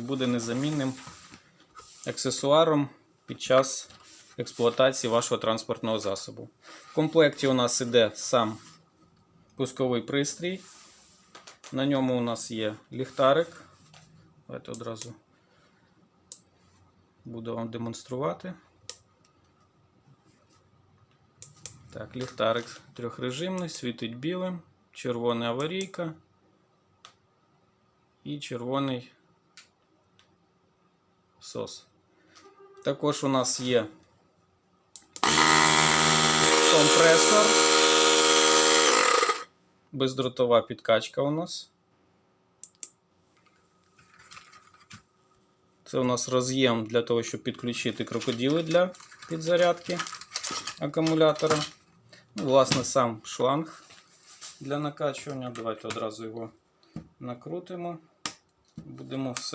буде незамінним аксесуаром під час експлуатації вашого транспортного засобу. В комплекті у нас іде сам пусковий пристрій. На ньому у нас є ліхтарик. Давайте одразу буду вам демонструвати. Так, ліхтарик трьохрежимний, світить білим, червона аварійка і червоний сос. Також у нас є компресор, бездротова підкачка у нас. Це у нас роз'єм для того, щоб підключити крокодили для підзарядки акумулятора. Ну, власне, сам шланг для накачування. Давайте одразу його накрутимо. Будемо все.